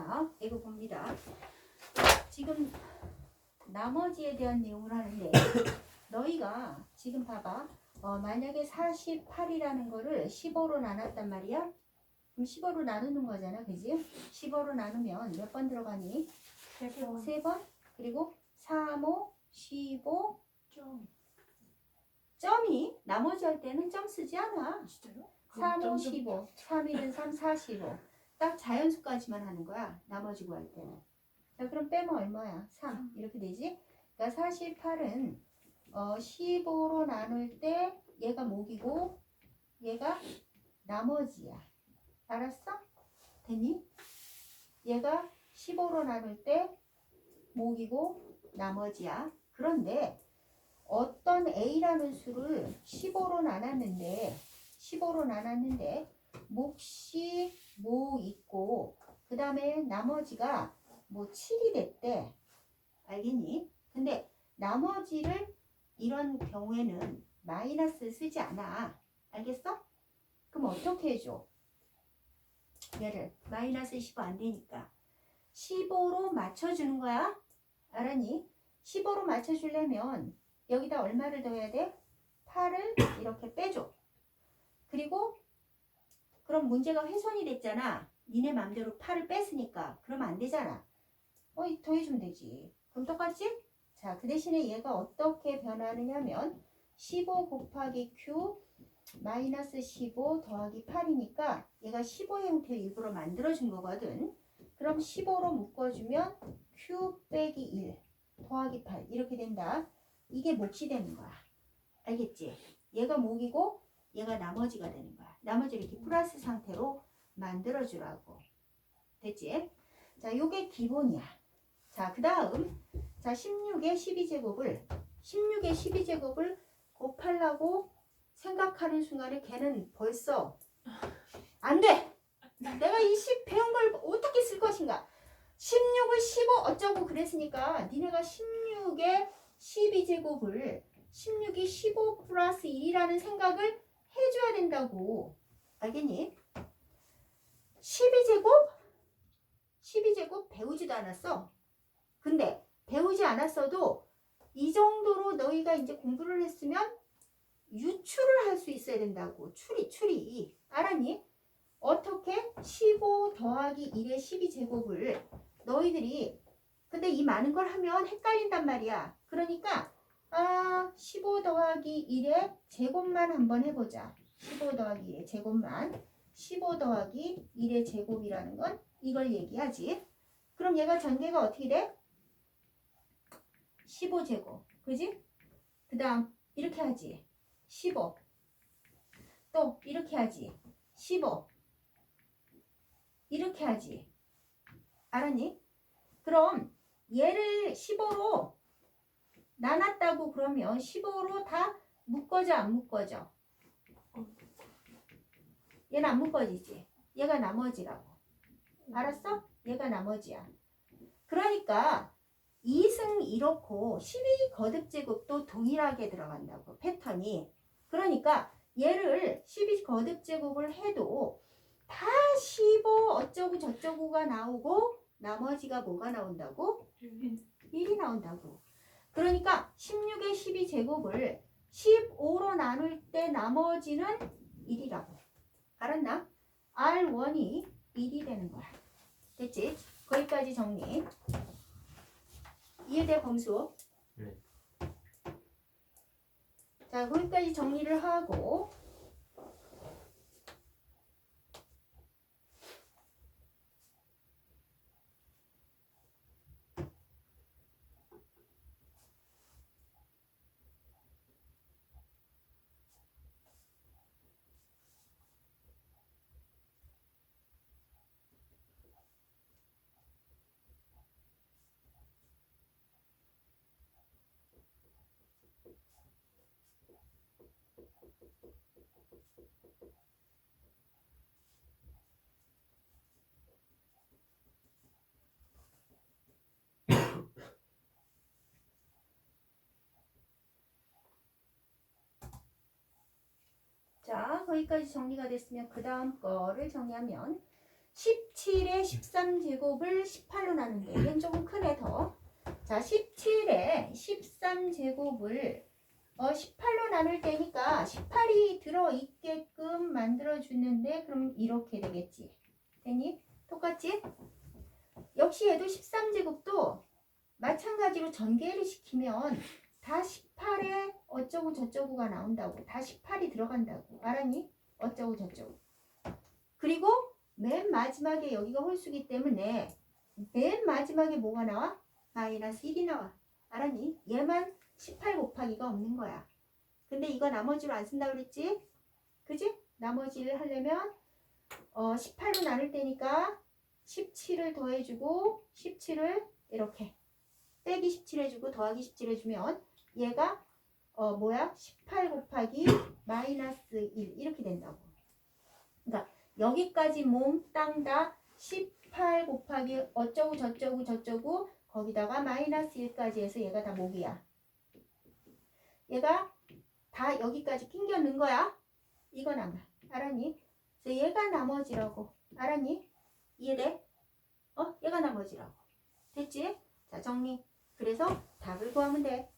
자, 이거 봅니다. 지금 나머지에 대한 내용을 하는데 너희가 지금 봐봐. 어, 만약에 48이라는 거를 15로 나눴단 말이야. 그럼 15로 나누는 거잖아. 그지? 15로 나누면 몇 번 들어가니? 세번 세 번. 그리고 3, 5, 15. 점. 점이 나머지 할 때는 점 쓰지 않아. 진짜요? 3, 5, 15. 3, 1은 3, 4, 15. 딱 자연수까지만 하는 거야. 나머지 구할 때는. 자, 그럼 빼면 얼마야? 3. 이렇게 되지? 그러니까 48은 어, 15로 나눌 때 얘가 목이고 얘가 나머지야. 알았어? 됐니? 얘가 15로 나눌 때 목이고 나머지야. 그런데 어떤 A라는 수를 15로 나눴는데 15로 나눴는데 몫이 뭐 있고 그 다음에 나머지가 뭐 7이 됐대 알겠니? 근데 나머지를 이런 경우에는 마이너스 쓰지 않아 알겠어? 그럼 어떻게 해줘? 얘를 마이너스 15 안 되니까 15로 맞춰주는 거야 알았니? 15로 맞춰주려면 여기다 얼마를 더해야 돼? 8을 이렇게 빼줘 그리고 그럼 문제가 훼손이 됐잖아. 니네 맘대로 8을 뺐으니까. 그러면 안 되잖아. 어, 이 더해주면 되지. 그럼 똑같지? 자, 그 대신에 얘가 어떻게 변하느냐면 15 곱하기 Q 마이너스 15 더하기 8이니까 얘가 15 형태 일부러 만들어준 거거든. 그럼 15로 묶어주면 Q 빼기 1 더하기 8 이렇게 된다. 이게 몫이 되는 거야. 알겠지? 얘가 목이고 얘가 나머지가 되는 거야. 나머지를 이렇게 플러스 상태로 만들어주라고. 됐지? 자, 요게 기본이야. 자, 그 다음. 자, 16의 12제곱을, 16의 12제곱을 곱하려고 생각하는 순간에 걔는 벌써 안 돼! 내가 이 10 배운 걸 어떻게 쓸 것인가? 16을 15 어쩌고 그랬으니까 니네가 16의 12제곱을 16이 15 플러스 1이라는 생각을 해줘야 된다고. 알겠니? 12제곱? 12제곱 배우지도 않았어. 근데 배우지 않았어도 이 정도로 너희가 이제 공부를 했으면 유출을 할 수 있어야 된다고. 추리, 추리. 알았니? 어떻게 15 더하기 1의 12제곱을 너희들이 근데 이 많은 걸 하면 헷갈린단 말이야. 그러니까 아, 15 더하기 1의 제곱만 한번 해보자. 15 더하기 1의 제곱만. 15 더하기 1의 제곱이라는 건 이걸 얘기하지. 그럼 얘가 전개가 어떻게 돼? 15제곱. 그지? 그 다음, 이렇게 하지. 15. 또, 이렇게 하지. 15. 이렇게 하지. 알았니? 그럼 얘를 15로 나눴다고 그러면 15로 다 묶어져 안 묶어져? 얘는 안 묶어지지. 얘가 나머지라고. 알았어? 얘가 나머지야. 그러니까 2승 1호고 12 거듭 제곱도 동일하게 들어간다고 패턴이. 그러니까 얘를 12 거듭 제곱을 해도 다 15 어쩌고 저쩌고가 나오고 나머지가 뭐가 나온다고? 1이 나온다고. 그러니까 16의 12 제곱을 15로 나눌 때 나머지는 1이라고. 알았나? R1이 1이 되는 거야. 됐지? 거기까지 정리. 이해돼, 범수? 네. 자, 거기까지 정리를 하고 자, 거기까지 정리가 됐으면 그 다음 거를 정리하면 17에 13제곱을 18로 나눈대. 얘는 조금 크네 더. 자, 17에 13제곱을 어, 18로 나눌 때니까 18이 들어있게끔 만들어주는데 그럼 이렇게 되겠지. 되니? 똑같지? 역시 얘도 13제곱도 마찬가지로 전개를 시키면 다 18에 어쩌고 저쩌고가 나온다고. 다 18이 들어간다고. 알았니? 어쩌고 저쩌고. 그리고 맨 마지막에 여기가 홀수기 때문에 맨 마지막에 뭐가 나와? 마이너스 1이 나와. 알았니? 얘만 18 곱하기가 없는 거야. 근데 이거 나머지로 안 쓴다 그랬지? 그지? 나머지를 하려면 어, 18로 나눌 때니까 17을 더해주고 17을 이렇게 빼기 17 해주고 더하기 17 해주면 얘가 어 뭐야? 18 곱하기 마이너스 1 이렇게 된다고. 그러니까 여기까지 몽땅 다 18 곱하기 어쩌고 저쩌고 저쩌고 거기다가 마이너스 1까지 해서 얘가 다 목이야. 얘가 다 여기까지 낑겨 넣은 거야. 이건 안 가. 알았니? 그래서 얘가 나머지라고. 알았니? 이해돼? 어? 얘가 나머지라고. 됐지? 자, 정리. 그래서 답을 구하면 돼.